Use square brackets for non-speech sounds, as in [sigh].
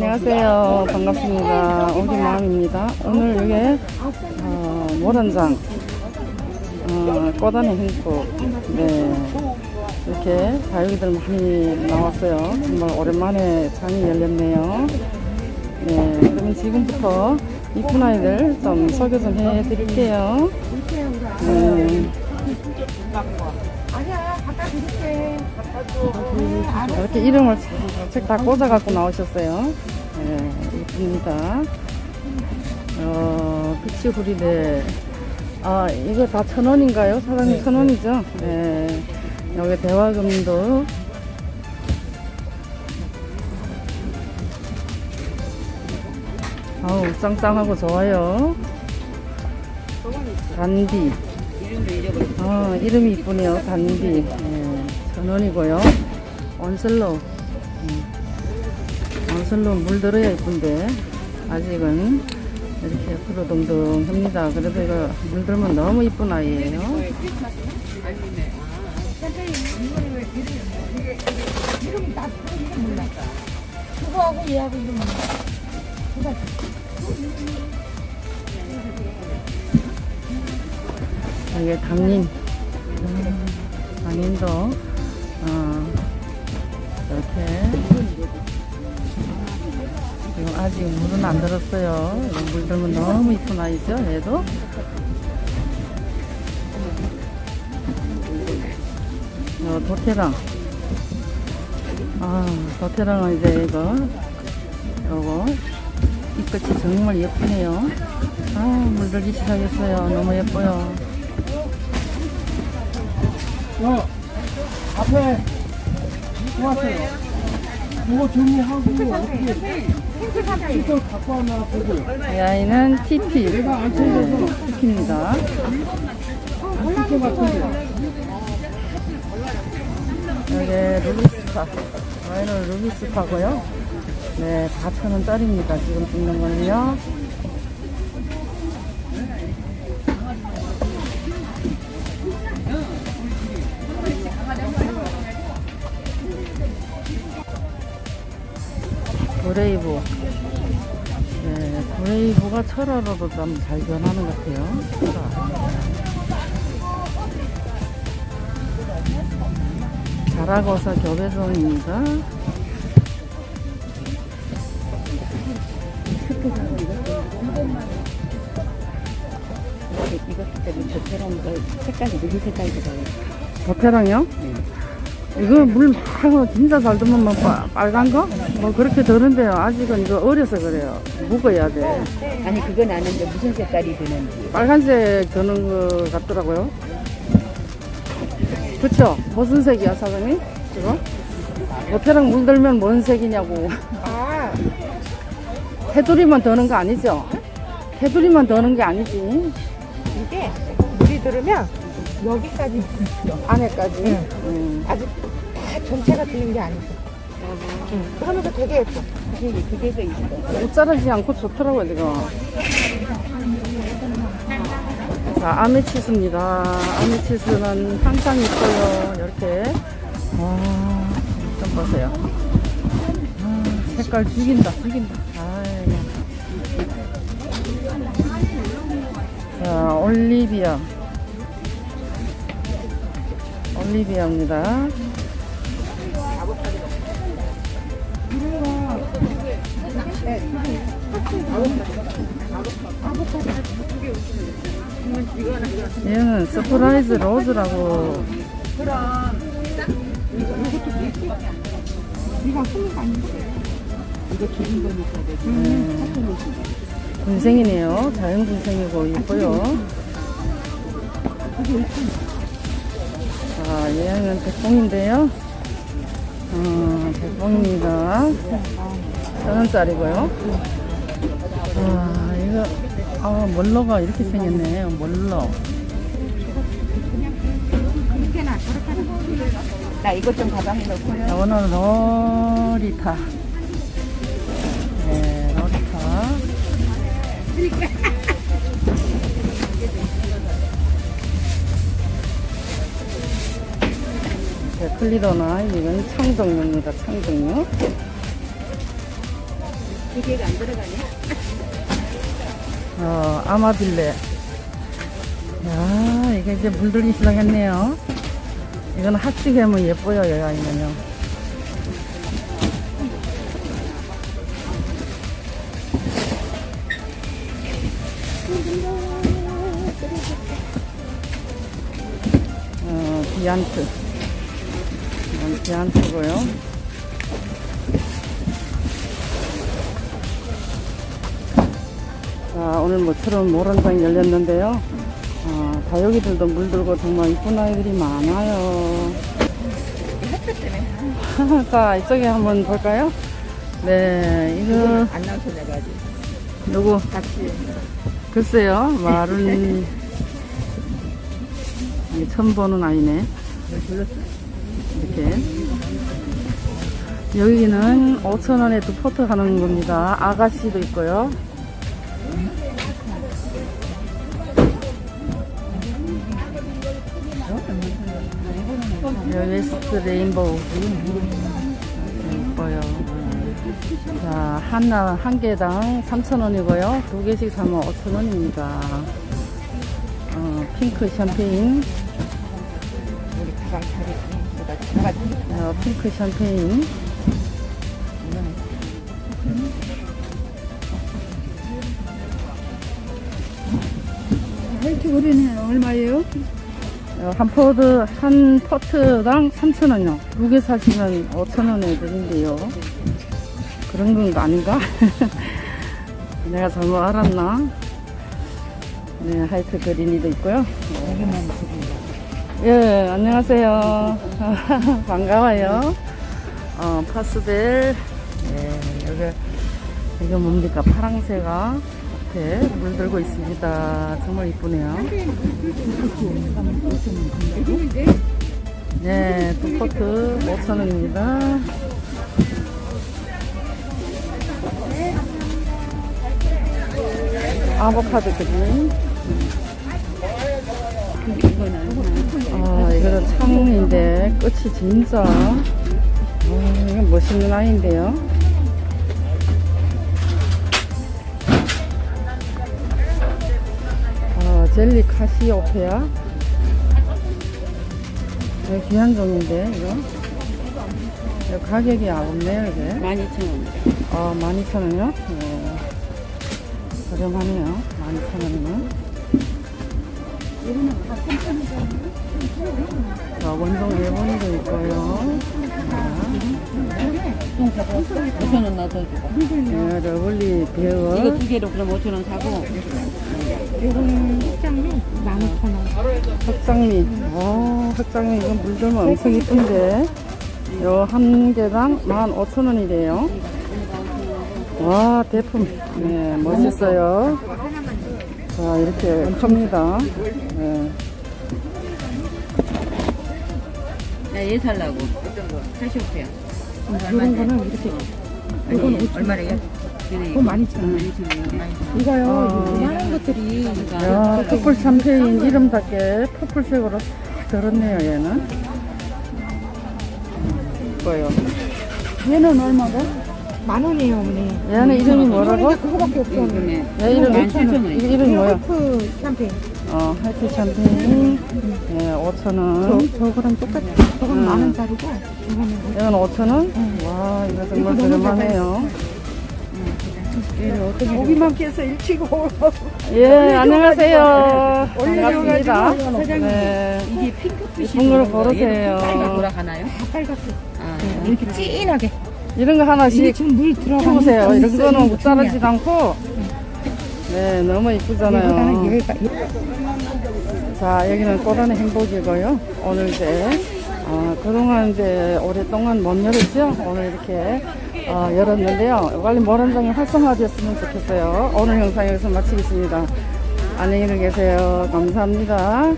안녕하세요. 반갑습니다. 오기마음입니다. 오늘 여기 어, 모란장 어, 꼬다니 행복 네 이렇게 다육이들 많이 나왔어요. 정말 오랜만에 장이 열렸네요. 네 그러면 지금부터 이쁜 아이들 좀 소개 좀 해드릴게요. 네. 이렇게 이름을 책 다 꽂아갖고 나오셨어요. 네, 이쁩니다. 어, 빛이 후리대. 아, 이거 다 천 원인가요? 사장님 천 원이죠? 네. 여기 대화금도. 아우, 짱짱하고 좋아요. 단디. 아, 이름이 이쁘네요. 단디. 네, 천 원이고요. 원슬로. 음. 원슬로 물 들어야 이쁜데, 아직은 이렇게 푸르동동합니다. 그래도 이거 물 들면 너무 이쁜 아이예요. 그거하고 얘하고 이름 몰라. 이게 당린. 음, 당린도, 어, 이렇게. 지금 아직 물은 안 들었어요. 물 들면 너무 이쁜 아이죠, 얘도. 어, 도태랑. 아, 도태랑은 이제 이거, 요거, 잎끝이 정말 예쁘네요. 아, 물들기 시작했어요. 너무 예뻐요. 어, 앞에 모았어요. 이거 정리하고 어떻게 이걸 갖고 왔나 보고. 이 아이는 TP. 네, TP입니다. 이렇게 같은데. 여기 루비스파. 아이는 루비스파고요. 네, 4,000원 짜리입니다. 지금 찍는 거는요. 브레이브. 네, 브레이브가 철화로도 좀 잘 변하는 것 같아요. 철화. 자라고서 교배송입니다. 이것도 때문에 저처럼 그 색깔이 누구 색깔이더라고요. 버테랑이요? 이거 물 막 진짜 잘 두면 뭐 빠- 빨간 거? 뭐 그렇게 되는데요. 아직은 이거 어려서 그래요. 묵어야 돼. 아니 그건 아는데 무슨 색깔이 드는지. 빨간색 드는 거 같더라고요. 그쵸? 무슨 색이야, 사장님? 이거? 버테랑 물 들면 뭔 색이냐고. 아, 테두리만 드는 거 아니죠? 테두리만 드는 게 아니지. 이게 물이 들으면 여기까지 안에까지. 응. 음. 아직 다 전체가 드는 게 아니죠. 응. 그러면서 되게 예뻐. 그게 그게가 있어. 옷 자르지 않고 좋더라고요, 지금. 자, 아메치스입니다. 아메치스는 항상 있어요. 이렇게. 와, 좀 보세요. 아, 색깔 죽인다, 죽인다. 아이고. 자, 올리비아. 올리비아입니다. 얘는 서프라이즈 로즈라고 네. 군생이네요. 자연 군생이고 이뻐요. 자, 얘는 백봉인데요. 어, 백봉입니다. 천 원짜리고요. 아, 이거, 아, 멀러가 이렇게 생겼네. 멀러. 나 이것 좀 가방에 넣고요. 이거는 로리타. 네, 로리타. [laughs] 네, 클리도나 이건 창종류입니다. 창종류. 기계가 안 들어가네. 어, 아마빌레. 야, 이게 이제 물들기 시작했네요. 이건 합치게면 예뻐요, 얘가 이거요. 어, 비안트. 이건 비안트고요. 자, 오늘 모처럼 모란장이 열렸는데요. 어, 다육이들도 물들고 정말 이쁜 아이들이 많아요. [laughs] 자, 이쪽에 한번 볼까요? 네, 이거, 안 나오셔 내가 아직. 누구? 글쎄요, 말은, [laughs] 처음 보는 아이네. 이렇게. 여기는 5천원에 두 포트 하는 겁니다. 아가씨도 있고요. 웨스트 레인보우 이뻐요. 자 하나 한 개당 3,000원이고요. 두 개씩 사면 5,000원입니다. 어, 핑크 샴페인, 우리 가방 차리지. 어, 핑크 샴페인. 화이트 그린은 얼마예요? 어, 한 포드 한 포트당 3,000원이요. 두 개 사시면 5,000원에 드린대요. 그런 건가 아닌가? [laughs] 내가 잘못 알았나? 네, 하이트 그린이도 있고요. 예, 안녕하세요. [laughs] 반가워요. 어, 파스텔. 예, 여기, 이게 뭡니까? 파랑새가 앞에 물들고 있습니다. 정말 이쁘네요. 네, 두 포트 5,000원입니다. 아보카도 그림. 아, 이거는 창인데 끝이 진짜 아, 이건 멋있는 아이인데요. 아, 젤리 카시오페아. 네, 귀한 종인데 이거. 이거 가격이 없네요 이게. 12,000원. 아, 12,000원이요? 네. 저렴하네요. 12,000원이면. 자, 원종 일본이도 있고요. 5,000원 넣어주고. 네, 러블리. 이거 두 개로 그럼 5,000원 사고. 요거는 식장비 15,000원. 흑장미. 어, 흑장미 이건 물들면 엄청 이쁜데. 요 한 개당 15,000원이래요. 와, 대품. 네, 멋있어요. 자, 이렇게 큽니다. 네. 나얘 살라고. 어떤 거? 카시오페아. 요런 거는 이렇게. 이건 얼마래요? 그거 12,000원. 이거요, 아. 요만한 것들이. 야, 퍼플 샴페인 이름답게 퍼플색으로 싹 들었네요, 얘는. 이뻐요. 얘는 얼마고? 만 원이에요, 어머니. 얘는 이름이 뭐라고? 그거밖에 없어. 요즘에 얘 이름이, 17,000원. 이 이름이 뭐야? 홀프 샴페인. 어, 하이트 샴페인, 예, 5,000원. 저, 저거랑 똑같아. 저건 음. 만 원짜리고, 이거는 이건 5,000원? 와, 이거 정말 저렴하네요. 고기만 깨서 일치고 예, 안녕하세요. 반갑습니다. 네. 이게 핑크빛이 고르세요. 돌아가나요? 다 빨갛게. 아, 이렇게 진하게. 이런 거 하나씩 키우세요. 이런. 거는 못 자라지도 않고. 네, 너무 이쁘잖아요. 자, 여기는 꽃안의 행복이고요. 오늘 이제, 어, 그동안 이제 오랫동안 못 열었죠? 오늘 이렇게, 어, 열었는데요. 빨리 모란장이 활성화되었으면 좋겠어요. 오늘 영상 여기서 마치겠습니다. 안녕히 계세요. 감사합니다.